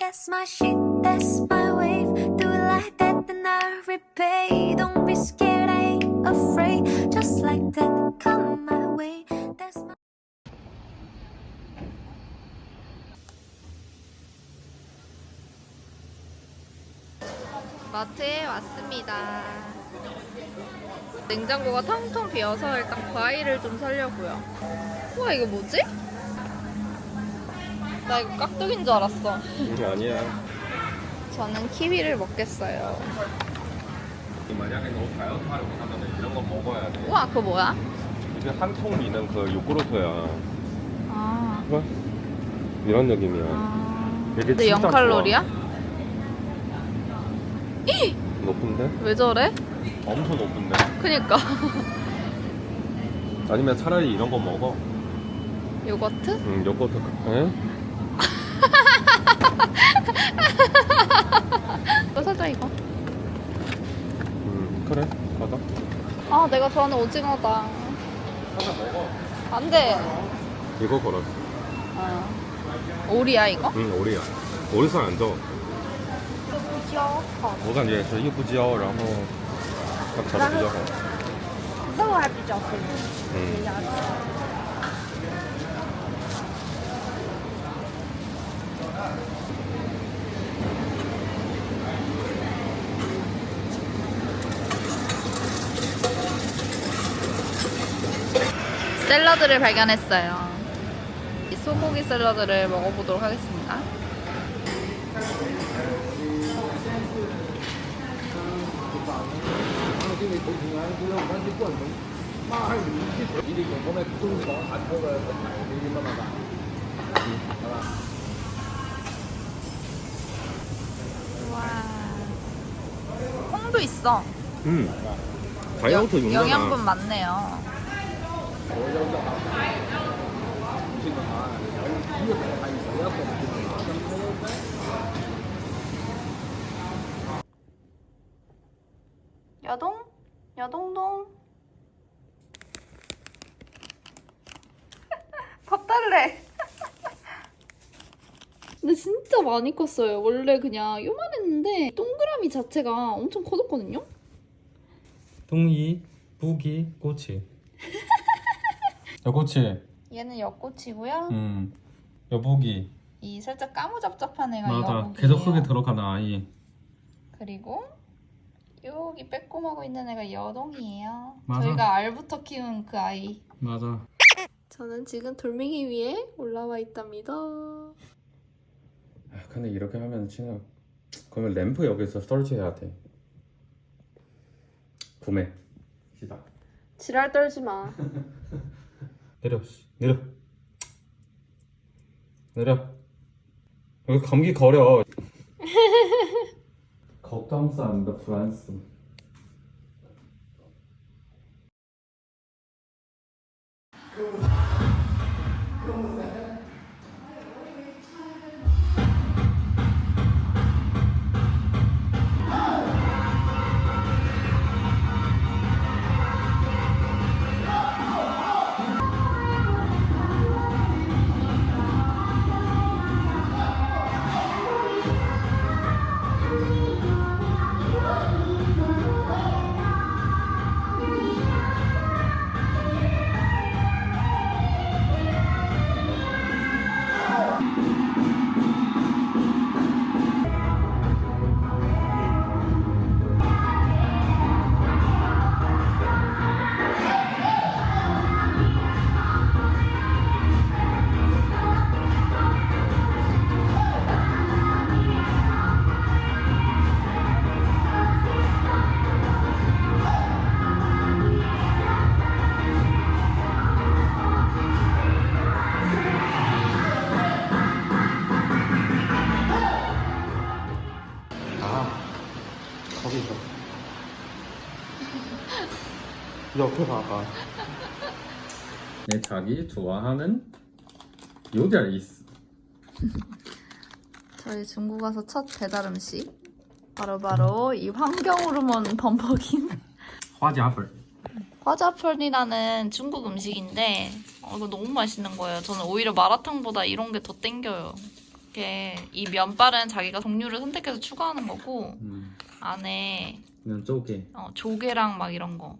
that's my shit, that's my wave. Do it like that, then I repay. Don't be scared, I ain't afraid. Just like that, come my way. That's my. 마트에 왔습니다. 냉장고가 텅텅 비어서 일단 과일을 좀 사려고요. 우와 이거 뭐지? 나 이거 깍두기인 줄 알았어. 아니야. 저는 키위를 먹겠어요. 만약에 너 다이어트 하려고 하면 이런 거 먹어야 돼. 우와 그거 뭐야? 이게 한 통이는 그 요구르트야. 아, 봐. 이런 느낌이야. 아. 이게 근데 진짜 0칼로리야? 높은데? 왜 저래? 엄청 높은데? 그니까 아니면 차라리 이런 거 먹어. 요거트? 응, 요거트. 에? 이거 사자 이거. 응, 그래. 받아. 아 내가 좋아하는 오징어다. 하나 먹어. 안돼. 이거 걸었어. 아. 오리야 이거? 응, 오리야. 오리살 안 줘. 我感觉也是又不焦，然后它炒的比较好。肉还比较肥，嗯， 샐러드를 발견했어요. 이 소고기 샐러드를 먹어보도록 하겠습니다. 와. 콩도 있어. 음. 다이어트 영-. 영양분 많네요. 여동? 여동동? 밥 달래. 근데 진짜 많이 컸어요. 원래 그냥 요만했는데 동그라미 자체가 엄청 커졌거든요. 동이, 부기, 꼬치. 여 꼬치. 얘는 여꼬치고요. 음. 여보기. 이 살짝 까무잡잡한 애가 맞아. 여복이에요. 계속 흙에 들어가는 아이. 그리고 여기 빼꼼하고 있는 애가 여동이에요. 맞아. 저희가 알부터 키운 그 아이. 맞아. 저는 지금 돌멩이 위에 올라와 있답니다. 아, 근데 이렇게 하면 진짜 그러면 램프 여기서 설치해야 돼. 구매. 시작. 지랄 떨지 마. 내려. 씨. 내려. 내려. 여기 감기 거려. 걱정스럽다 프랑스. 옆에 봐봐. 내 자기 좋아하는 요리가 있어. 저희 중국 와서 첫 배달 음식. 바로 바로 이 환경 호르몬 범벅인 화자풀. 화자편이라는 중국 음식인데 어, 이거 너무 맛있는 거예요. 저는 오히려 마라탕보다 이런 게 더 땡겨요. 이게 이 면발은 자기가 종류를 선택해서 추가하는 거고 음, 안에 그냥 쪼개. 어, 조개랑 막 이런 거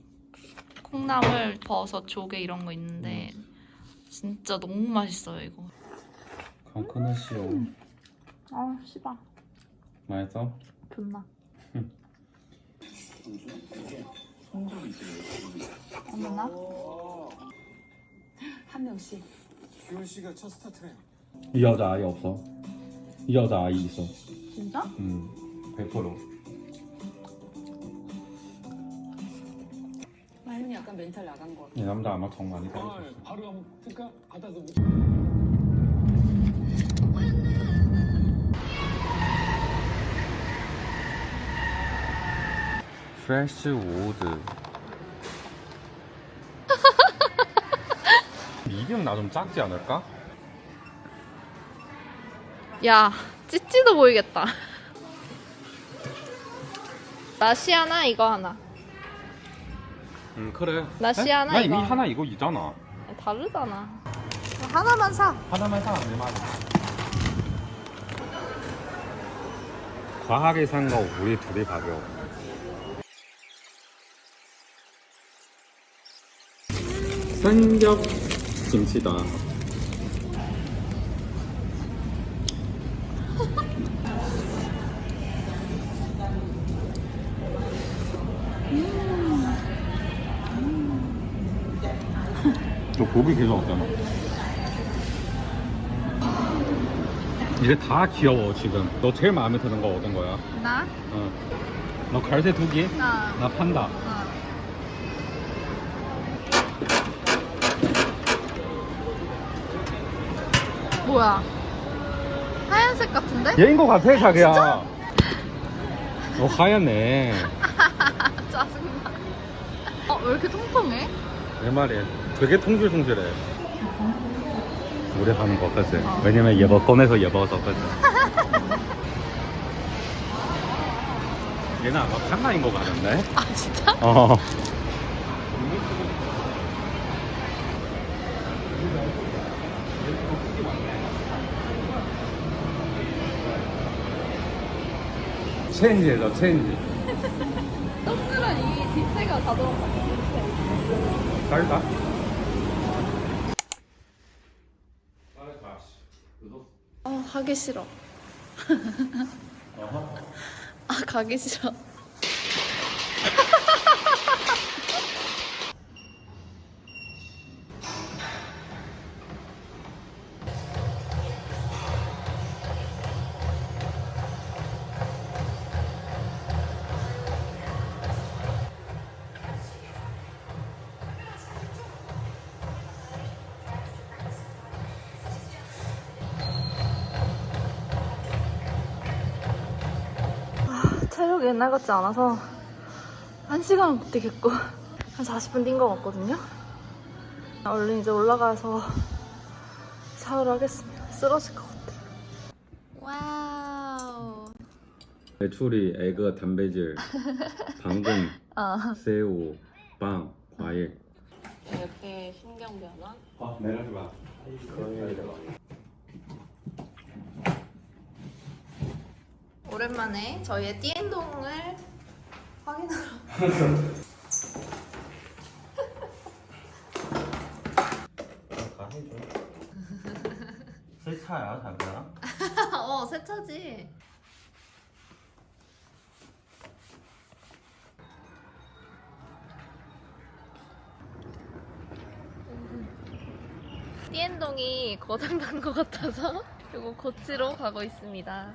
콩나물, 버섯, 조개 이런 거 있는데 진짜 너무 맛있어요 이거. 코코넛이요. 아 씨발 맛있어? 존나. 어머나. 한 명씩. 규현 씨가 첫 스타트래요. 이 여자 아이 없어. 이 여자 아이 있어. 진짜? 음, 100%. 약간 멘탈 나간 거 같아. 이 남자 아마 정 많이 받을 거야. 바로 한번 풀까? 받아서 프레쉬 우드. 미디움 나좀 작지 않을까? 야 찌찌도 보이겠다. 나시 하나 이거 하나. 응 그래. 나시 에? 하나, 나 이미 이거 하나 이거 있잖아. 다르잖아. 하나만 사. 하나만 사, 내 말이. 과하게 산 거 우리 둘이 가벼워. 삼겹 김치다. 고기 계속 없잖아. 이게 다 귀여워 지금. 너 제일 마음에 드는 거 어떤 거야? 나? 어. 너 갈색 두 개? 나. 나 판다. 어. 뭐야? 하얀색 같은데? 얘인 거 같아 자기야. 너 하얗네. 짜증나. 어, 왜 이렇게 통통해? 내 말이 되게 통질통질해. 오래 하는 거 같지? 왜냐면 얘가 꺼내서 예뻐서 그치? 얘는 아마 판나인 거 같은데? 아, 진짜? 어. 체인지해줘 체인지 동그란 이 뒷새가 다 들어가. 짧다 어, 가기 싫어. 아, 가기 싫어. 옛날 같지 않아서 한 시간은 못 뛰겠고 한 40분 뛴 것 같거든요. 얼른 이제 올라가서 샤워를 하겠습니다. 쓰러질 것 같아요. 와우. 메추리, 에그, 단백질, 당근, 아. 새우, 빵, 과일 이렇게 신경 변화. 아 내려줘 봐 오랜만에 저희의 띠엔동을 확인하러. 다 해줘 세차야 자기야 어, 세차지. 띠엔동이 고장난 것 같아서 이거 고치러 가고 있습니다.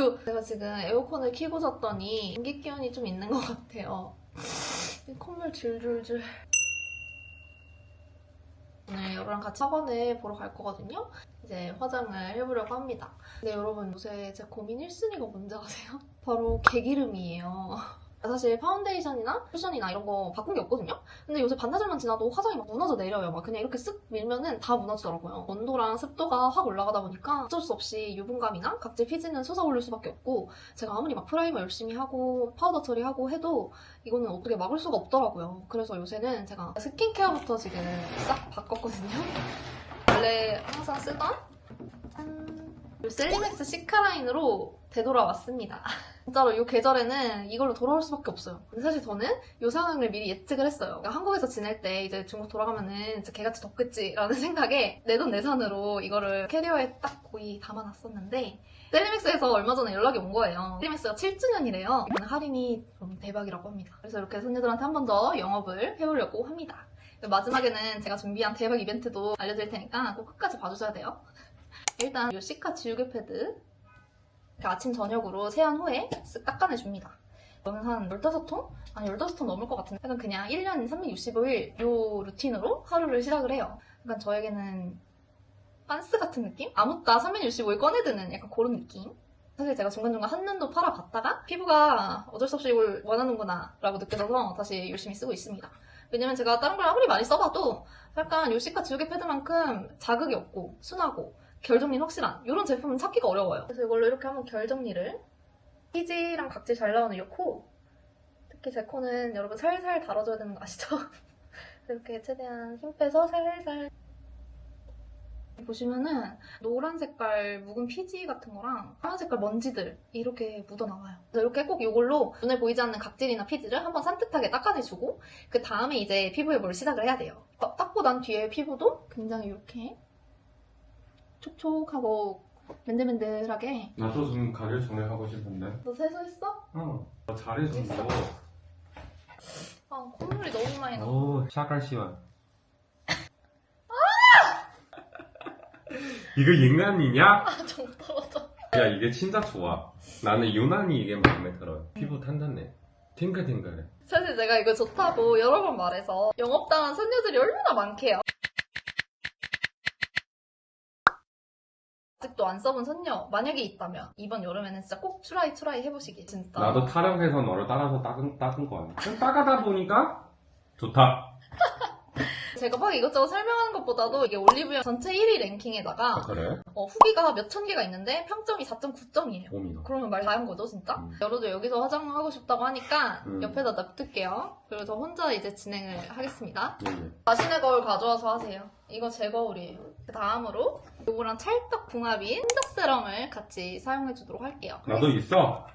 몰랐어 아이고 제가 지금 에어컨을 켜고 잤더니 감기 기운이 좀 있는 것 같아요. 콧물 줄줄줄. 오늘 여러랑 같이 학원을 보러 갈 거거든요. 이제 화장을 해보려고 합니다. 근데 여러분 요새 제 고민 1순위가 뭔지 아세요? 바로 개기름이에요. 사실 파운데이션이나 쿠션이나 이런 거 바꾼 게 없거든요? 근데 요새 반나절만 지나도 화장이 막 무너져 내려요. 막 그냥 이렇게 쓱 밀면은 다 무너지더라고요. 온도랑 습도가 확 올라가다 보니까 어쩔 수 없이 유분감이나 각질 피지는 솟아올릴 수밖에 없고 제가 아무리 막 프라이머 열심히 하고 파우더 처리하고 해도 이거는 어떻게 막을 수가 없더라고요. 그래서 요새는 제가 스킨케어부터 지금 싹 바꿨거든요. 원래 항상 쓰던 짠 셀리맥스 시카라인으로 되돌아왔습니다. 진짜로 이 계절에는 이걸로 돌아올 수밖에 없어요. 근데 사실 저는 이 상황을 미리 예측을 했어요. 그러니까 한국에서 지낼 때 이제 중국 돌아가면은 진짜 개같이 덥겠지라는 생각에 내돈 내산으로 이거를 캐리어에 딱 거의 담아놨었는데 셀리맥스에서 얼마 전에 연락이 온 거예요. 셀리맥스가 7주년이래요. 이번에 할인이 좀 대박이라고 합니다. 그래서 이렇게 손님들한테 한 번 더 영업을 해보려고 합니다. 마지막에는 제가 준비한 대박 이벤트도 알려드릴 테니까 꼭 끝까지 봐주셔야 돼요. 일단 이 시카 지우개 패드 아침 저녁으로 세안 후에 쓱 닦아내줍니다. 저는 한 15통? 아니 15통 넘을 것 같은데 약간 그냥 1년 365일 이 루틴으로 하루를 시작을 해요. 약간 저에게는 빤스 같은 느낌? 아무따 365일 꺼내드는 약간 그런 느낌? 사실 제가 중간중간 한눈도 팔아봤다가 피부가 어쩔 수 없이 이걸 원하는구나 라고 느껴져서 다시 열심히 쓰고 있습니다. 왜냐면 제가 다른 걸 아무리 많이 써봐도 약간 요시카 지우개 패드만큼 자극이 없고 순하고 결 정리는 확실한 이런 제품은 찾기가 어려워요. 그래서 이걸로 이렇게 한번 결 정리를 피지랑 각질 잘 나오는 이 코 특히 제 코는 여러분 살살 달아줘야 되는 거 아시죠? 이렇게 최대한 힘 빼서 살살 보시면은 노란 색깔 묵은 피지 같은 거랑 파란 색깔 먼지들 이렇게 묻어나와요. 그래서 이렇게 꼭 이걸로 눈에 보이지 않는 각질이나 피지를 한번 산뜻하게 닦아내주고 그 다음에 이제 피부 회복을 시작을 해야 돼요. 어, 닦고 난 뒤에 피부도 굉장히 이렇게 촉촉하고 맨들맨들하게 나도 좀 가게 정리하고 싶은데. 너 세수했어? 어. 잘해준다. 아 콧물이 너무 많이 나. 오, 샤갈 시원. 이거 인간이냐? 아, 정 떨어져. 야, 이게 진짜 좋아. 나는 유난히 이게 마음에 들어요. 피부 탄탄해. 탱글탱글해. 사실 제가 이거 좋다고 여러 번 말해서 영업당한 손녀들이 얼마나 많게요. 아직도 안 써본 손녀 만약에 있다면 이번 여름에는 진짜 꼭 트라이 트라이 해보시길 진짜. 나도 타령해서 너를 따라서 닦은, 닦은 거 아니야? 좀 따가다 보니까 좋다. 제가 막 이것저것 설명하는 것보다도 이게 올리브영 전체 1위 랭킹에다가 아, 그래? 어, 후기가 몇 천 개가 있는데 평점이 4.9점이에요. 오미너. 그러면 말 다 한 거죠, 진짜? 음. 여러도 여기서 화장하고 싶다고 하니까 음. 옆에다 놔둘게요. 그리고 저 혼자 이제 진행을 하겠습니다. 예, 예. 자신의 거울 가져와서 하세요. 이거 제 거울이에요. 그 다음으로 요거랑 찰떡 궁합인 흔적 세럼을 같이 사용해 주도록 할게요. 나도 있어.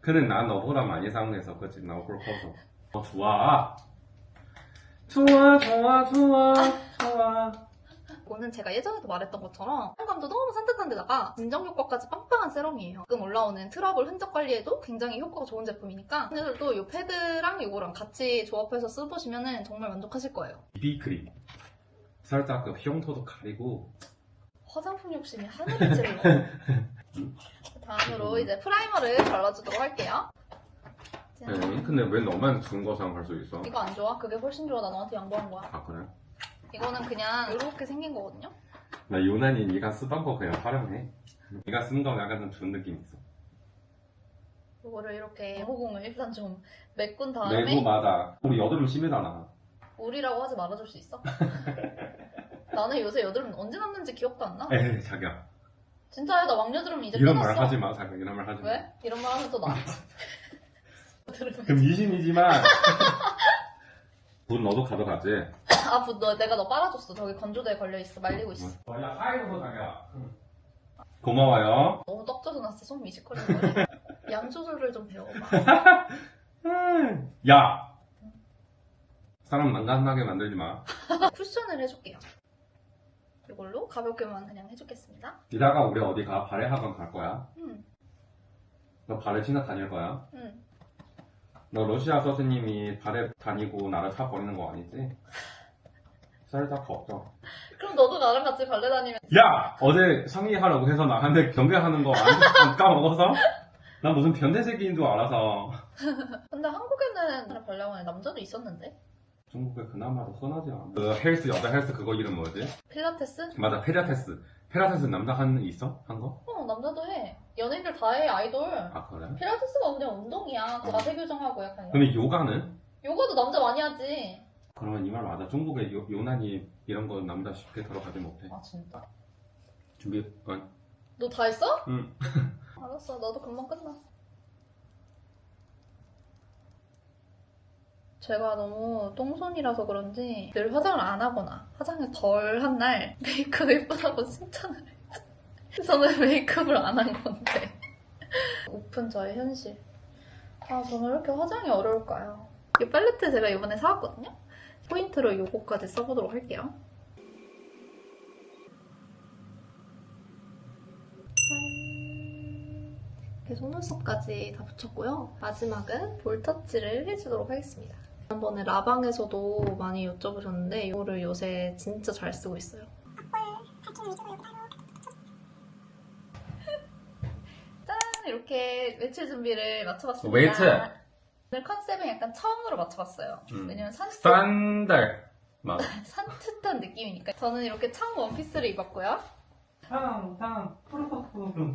근데 난 너보다 많이 사용해서 그치 나 얼굴 커서. 어 좋아. 좋아 좋아 좋아 좋아. 이거는 제가 예전에도 말했던 것처럼 사용감도 너무 산뜻한 데다가 진정 효과까지 빵빵한 세럼이에요. 가끔 올라오는 트러블 흔적 관리에도 굉장히 효과가 좋은 제품이니까 여러분들도 이 패드랑 이거랑 같이 조합해서 써보시면 정말 만족하실 거예요. 비비크림. 살짝 그 흉터도 가리고. 화장품 욕심이 하늘을 찔러. 다음으로 이제 프라이머를 발라주도록 할게요. 짠. 네, 근데 왜 너만 준거 사용할 수 있어? 이거 안 좋아? 그게 훨씬 좋아. 나 너한테 양보한 거야. 아 그래? 이거는 그냥 이렇게 생긴 거거든요. 나 유난히 네가 쓰던 거 그냥 활용해. 네가 쓴 거 약간 좀준 느낌 있어. 이거를 이렇게 호공을 일단 좀 메꾼 다음에 내고 맞아. 우리 여드름 심하잖아. 우리라고 하지 말아줄 수 있어? 나는 요새 여드름 언제 났는지 기억도 안 나. 에이 자기야. 진짜야 나 왕여드름 이제 이런 끝났어. 말 하지 마. 자기야 이런 말 하지 마. 왜? 이런 말 하면 또 나. 그럼 미신이지만. 돈 너도 가져가지. 아, 부- 너, 내가 너 빨아줬어. 저기 건조대에 걸려 있어. 말리고 있어. 야 하이로서 자기야. 고마워요. 너무 떡져서 났어. 손 미식거리는 거야. 양 조절을 좀 배워봐. 야. 사람 난감하게 만들지 마. 쿠션을 해줄게요. 이걸로 가볍게만 그냥 해주겠습니다. 이따가 우리 어디 가? 발레 학원 갈 거야? 음, 너 발레 진짜 다닐 거야? 음. 너 러시아 선생님이 발에 다니고 나를 차 버리는 거 아니지? 살짝 걱정. 그럼 너도 나랑 같이 발레 다니면 야! 어제 상의하라고 해서 나한테 경계하는 거 안, 안 까먹어서? 난 무슨 변태새끼인 줄 알아서. 근데 한국에는 발레학원에 남자도 있었는데 중국에 그나마도 흔하지 않아. 그 헬스, 여자 헬스 그거 이름 뭐지? 필라테스? 맞아, 페라테스. 페라테스 남자 한 있어? 한 거? 어 남자도 해 연예인들 다 해 아이돌 아, 그래? 필라테스가 그냥 운동이야 그 자세 교정하고 약간 이런. 근데 요가는? 요가도 남자 많이 하지 그러면 이 말 맞아. 중국에 요, 요난이 이런 거 남자 쉽게 들어가지 못해. 아 진짜 준비, 어, 너 다 했어? 응. 알았어 나도 금방 끝나 제가 너무 똥손이라서 그런지 늘 화장을 안 하거나 화장을 덜 한 날 메이크업 예쁘다고 칭찬을 해요 저는 메이크업을 안 한 건데 오픈 저의 현실 아 저는 왜 이렇게 화장이 어려울까요? 이 팔레트 제가 이번에 사왔거든요 포인트로 요거까지 써보도록 할게요 짠 이렇게 속눈썹까지 다 붙였고요. 마지막은 볼 터치를 해주도록 하겠습니다. 지난번에 라방에서도 많이 여쭤보셨는데 이거를 요새 진짜 잘 쓰고 있어요. 짠! 이렇게 외출 준비를 맞춰봤습니다. 외출! 오늘 컨셉은 약간 처음으로 맞춰봤어요. 음. 왜냐면 산뜻, 싼달. 맞아. 산뜻한 느낌이니까. 저는 이렇게 청 원피스를 입었고요. 탕, 탕, 푸르푸르.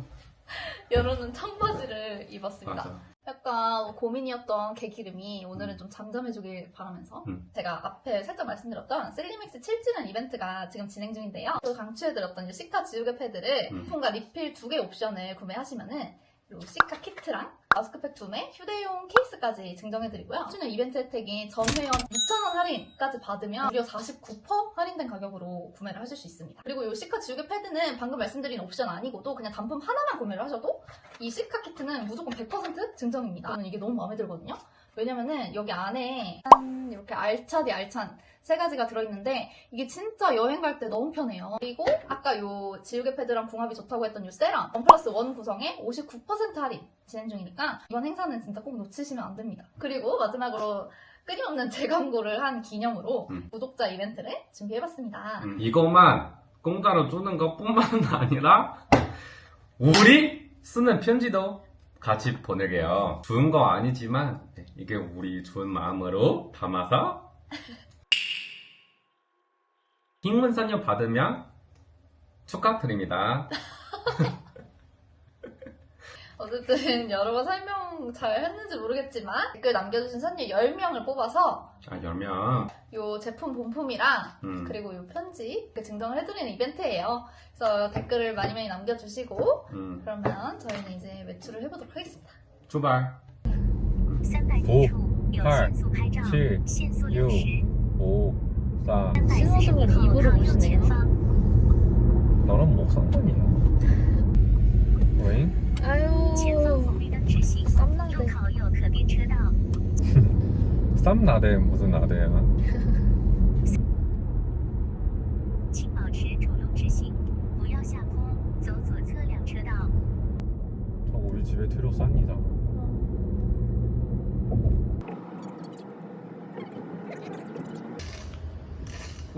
여론은 청바지를 입었습니다. 맞아. 약간 고민이었던 개기름이 오늘은 좀 잠잠해주길 바라면서 음. 제가 앞에 살짝 말씀드렸던 셀리맥스 7주년 이벤트가 지금 진행 중인데요. 또 강추해드렸던 이 시카 지우개 패드를 음. 통과 리필 두 개 옵션을 구매하시면은 이 시카 키트랑 마스크팩 두 매, 휴대용 케이스까지 증정해드리고요. 7주년 이벤트 혜택인 전 회원 6,000원 할인까지 받으면 무려 49% 할인된 가격으로 구매를 하실 수 있습니다. 그리고 이 시카 지우개 패드는 방금 말씀드린 옵션 아니고도 그냥 단품 하나만 구매를 하셔도 이 시카 키트는 무조건 100% 증정입니다. 저는 이게 너무 마음에 들거든요. 왜냐면은 여기 안에 짠 이렇게 알차디 알찬 세 가지가 들어있는데 이게 진짜 여행 갈 때 너무 편해요. 그리고 아까 요 지우개 패드랑 궁합이 좋다고 했던 요 세럼 원 플러스 원 구성에 59% 할인 진행 중이니까 이번 행사는 진짜 꼭 놓치시면 안 됩니다. 그리고 마지막으로 끊임없는 재광고를 한 기념으로 음. 구독자 이벤트를 준비해봤습니다. 음, 이것만 공짜로 주는 것뿐만 아니라 우리 쓰는 편지도 같이 보내게요. 좋은 거 아니지만 네, 이게 우리 좋은 마음으로 담아서 인문선녀 받으면 축하드립니다. 어쨌든 여러 번 설명 잘 했는지 모르겠지만 댓글 남겨주신 선녀 10명을 뽑아서 10명! 요 제품 본품이랑 음. 그리고 요 편지 그 증정을 해드리는 이벤트예요. 그래서 댓글을 많이 많이 남겨주시고 음. 그러면 저희는 이제 매출을 해보도록 하겠습니다. 주발 300오 5, 8, 7, 5, 진짜 신호등을 입으로 보시네요. 너랑 뭐 상관이야. 왜? 아유 쌈나대. 쌈나대 무슨 나대야? 저 우리 집에 트로 쌉니다. 直行，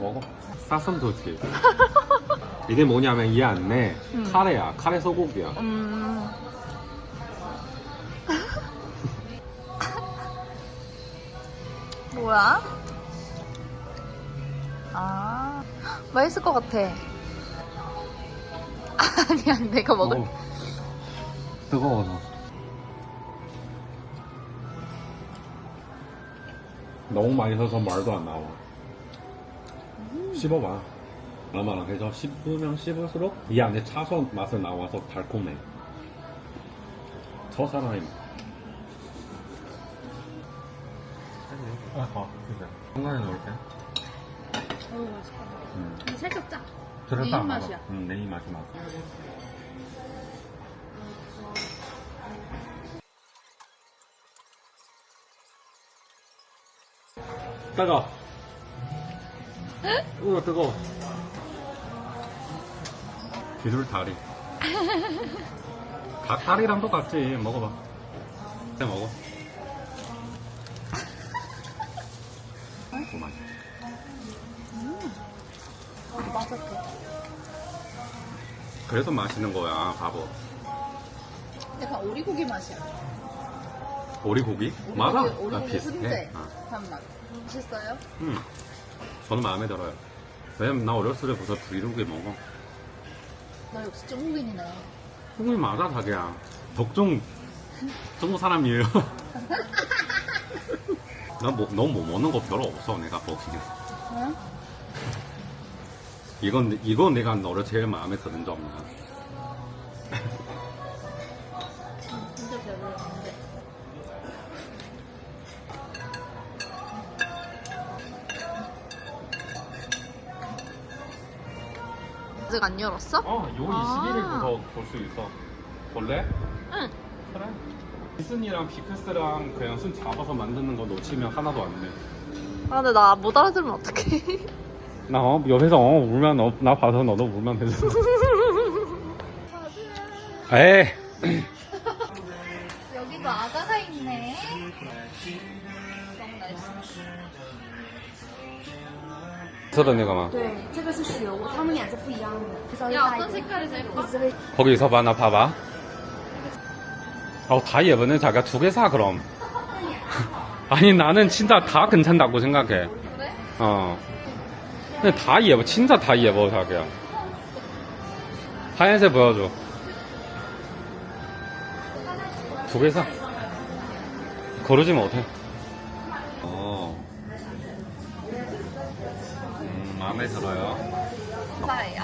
먹어 쌌으면 좋지 이게 뭐냐면 이 안에 음. 카레야 카레 소고기야 음. 뭐야? 아 맛있을 것 같아. 아니야 내가 먹을. 어, 뜨거워서 너무 많이 써서 말도 안 나와 씹어봐 얼마나 해서 씹으면 씹을수록 이 안에 차선 맛을 나와서 달콤해 저 사람이 아, 그래. 한간에 넣을게 음. 살짝 짜. 저를 내딱 입맛이야. 응, 내 입맛이 맞아. 따가. 우와 뜨거. 기술 다리. 닭 다리랑 똑같지. 먹어봐. 해 먹어. 그만. 그래서 맛있는 거야, 바보. 약간 오리고기 맛이야. 오리고기? 맞아. 나 오리고기 비슷해. 훈제. 어. 단맛. 맛있어요? 음. 저는 마음에 들어요. 왜냐면 나 어렸을 때부터 브이로그 먹어. 나 역시 중국인이네. 형이 맞아, 자기야. 덕종, 중국 사람이에요. 난 뭐, 너무 뭐 먹는 거 별로 없어, 내가 보기에. 응? 이건, 이건 내가 너를 제일 마음에 드는 점이야. 아직 안 열었어? 어, 요 아. 21일부터 볼 수 있어. 볼래? 응. 그래. 비슨이랑 피크스랑 그냥 순 잡아서 만드는 거 놓치면 하나도 안 돼. 아 근데 나 못 알아들으면 어떡해. 나 어, 옆에서 어, 울면 너, 나 봐서 너도 울면 되지. 에이. 色的那个吗？对，这个是雪雾，它们俩是不一样的，稍微 야 大一 어떤 点。 색깔이 제일 예뻐? 거기서 봐, 나 봐봐. 어, 다 예쁘네. 자기가 두 개 사, 그럼. 아니, 나는 진짜 다 괜찮다고 생각해. 그래? 어. 근데 다 예뻐. 진짜 다 예뻐, 자기야. 하얀색 보여줘. 두 개 사. 고르지면 어떡해. 마음에 들어요. 오빠예요?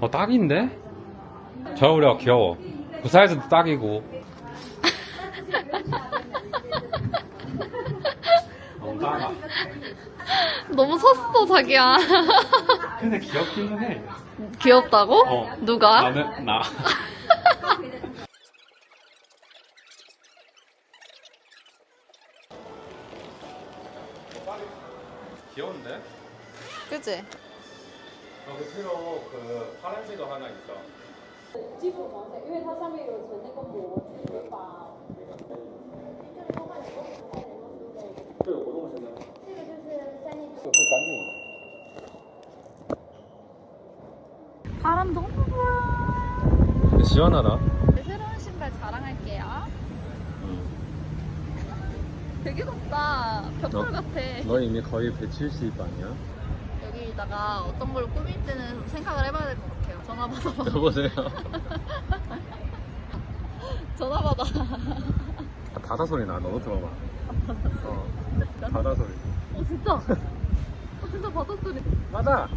어 딱인데? 저 우려 귀여워. 그 부사에서도 딱이고. 너무 섰어 자기야. 근데 귀엽기는 해. 귀엽다고? 어. 누가? 나는, 나. 귀여운데? 그치? 어, 그 새로 그 파란색도 하나 있어. 바람 너무 불어. 시원하다. 새로운 신발 자랑할게요. 되게 덥다. 벽돌 같아. 너 이미 거의 170 아니야? 여기다가 어떤 걸로 꾸밀지는 좀 생각을 해봐야 될 것 같아요. 전화 받아. 여보세요. 전화 받아. 바다 소리 나. 너도 들어봐. 어. 바다 소리. 어 진짜. 바다 소리. 맞아.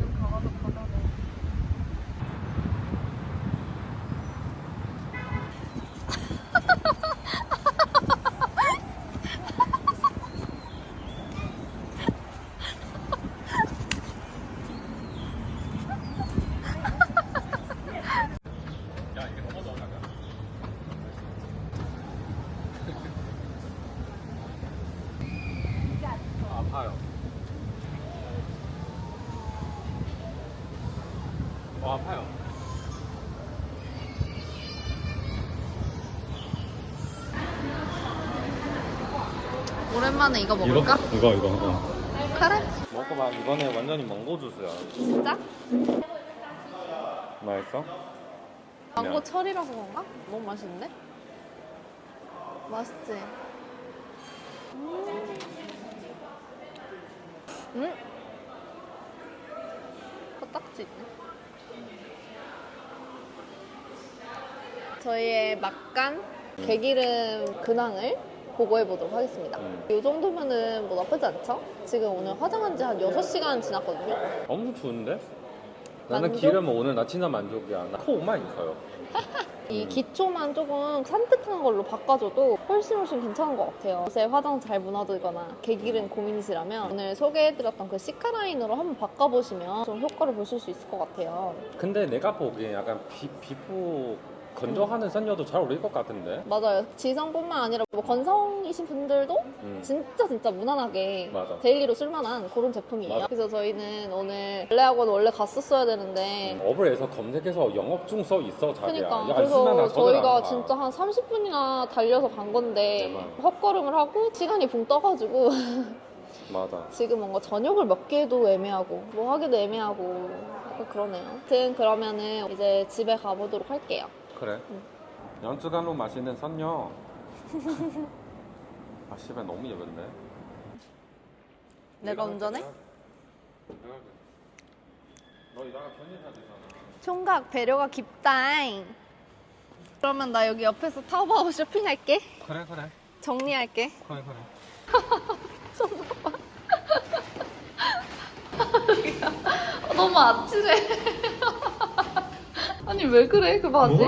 여기 가봐서 바다네. 야 이게 너무 너무 작아. 아파요. 어 아파요. 오랜만에 이거 먹을까? 이거 이거. 어. 그래. 먹어봐. 이번에 완전히 망고 주스야. 진짜? 맛있어? 망고 철이라서 그런가? 너무 맛있는데? 맛있지? 음. 음? 코딱지 있네. 저희의 막간 개기름 근황을 보고해보도록 하겠습니다. 음. 이 정도면은 뭐 나쁘지 않죠? 지금 오늘 화장한 지 한 6시간 지났거든요. 엄청 추운데? 나는 만족? 기름 오늘 나 진짜 만족이야. 나 코만 있어요. 이 음. 기초만 조금 산뜻한 걸로 바꿔줘도 훨씬 훨씬 괜찮은 것 같아요. 요새 화장 잘 무너지거나 개기름 고민이시라면 오늘 소개해드렸던 그 시카라인으로 한번 바꿔보시면 좀 효과를 보실 수 있을 것 같아요. 근데 내가 보기엔 약간 피, 피부 건조하는 선녀도 잘 어울릴 것 같은데? 맞아요. 지성뿐만 아니라 뭐 건성이신 분들도 음. 진짜 진짜 무난하게 맞아. 데일리로 쓸만한 그런 제품이에요. 맞아. 그래서 저희는 오늘 원래학원 원래 갔었어야 되는데 어플에서 검색해서 영업 중써 있어 자기야. 그러니까 그래서 저희가. 진짜 한 30분이나 달려서 간 건데 대박. 헛걸음을 하고 시간이 붕 떠가지고 맞아. 지금 뭔가 저녁을 먹기에도 애매하고 뭐 하기도 애매하고 약간 그러네요. 아무튼 그러면은 이제 집에 가보도록 할게요. 그래. 연주간로 마시는 선녀. 아 씨발 너무 예쁜데. 내가 운전해? 너 이따가 편의사 되잖아. 총각 배려가 깊다잉. 그러면 나 여기 옆에서 타오바오 쇼핑할게. 그래 그래. 정리할게. 그래 그래. 너무 아찔해. 아니 왜 그래 그 바지?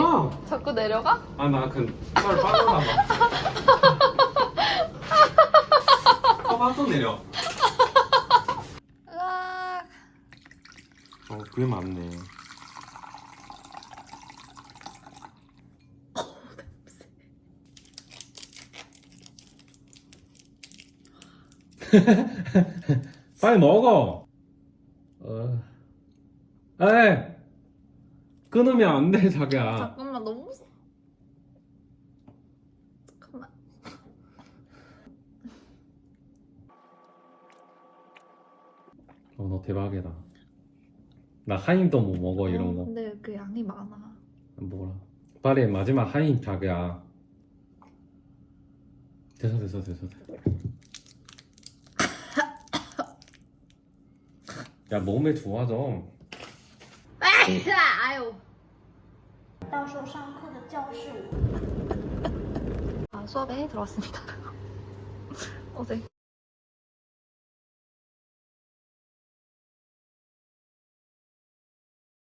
자꾸 내려가? 아나그 털 빠져나 봐. 어 빠져 내려. 으악. 어 그게 맞네. 빨리 먹어. 어. 에이. 끊으면 안 돼, 자기야. 잠깐만 너무 무서워. 잠깐만. 어, 너 대박이다. 나 하임도 못 먹어, 이런 거. 근데 그 양이 많아. 뭐라. 빨리 마지막 하임 자기야. 됐어, 됐어, 됐어. 됐어. 야, 몸에 좋아 져. 아유. 到时候上课的教室我。 아 수업에 들어왔습니다. 어제